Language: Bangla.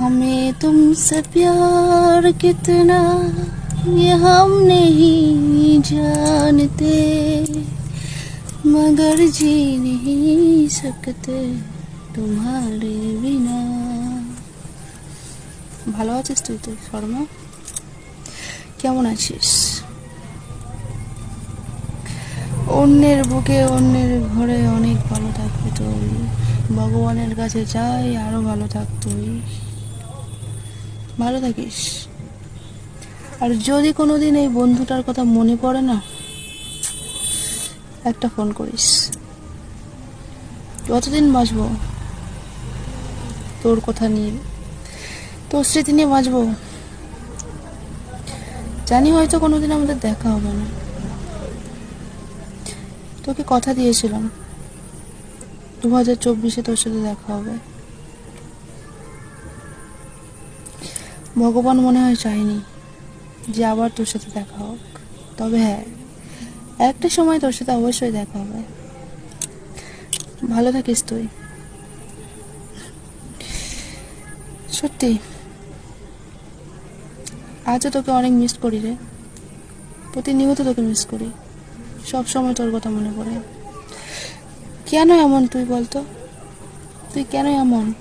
हमें तुमसे प्यार कितना ये हम नहीं जानते मगर जी नहीं सकते तुम्हारे बिना ভালো আছিস তুই তো শর্মা কেমন আছিস অন্যের বুকে অন্যের ঘরে অনেক ভালো থাকবে তুই ভগবানের কাছে চাই আরো ভালো থাক তুই ভালো থাকিস। আর যদি কোনোদিন এই বন্ধুটার কথা মনে পড়ে না, একটা ফোন করিস। যতদিন বাঁচবো, তোর কথা নিয়ে, তোর স্মৃতি নিয়ে বাঁচবো। জানি হয়তো কোনোদিন আমাদের দেখা হবে না। তোকে কথা দিয়েছিলাম। দু হাজার চব্বিশে তোর সাথে দেখা হবে। ভগবান মনে হয় চায়নি যে আবার তোর সাথে দেখা হোক। তবে হ্যাঁ একটা সময় তোর সাথে অবশ্যই দেখা হবে। ভালো থাকিস তুই। সত্যি, আজও তোকে অনেক মিস করি রে। প্রতিনিয়ত তোকে মিস করি। সব সময় তোর কথা মনে পড়ে। কেন এমন তুই বলতো? তুই কেন এমন?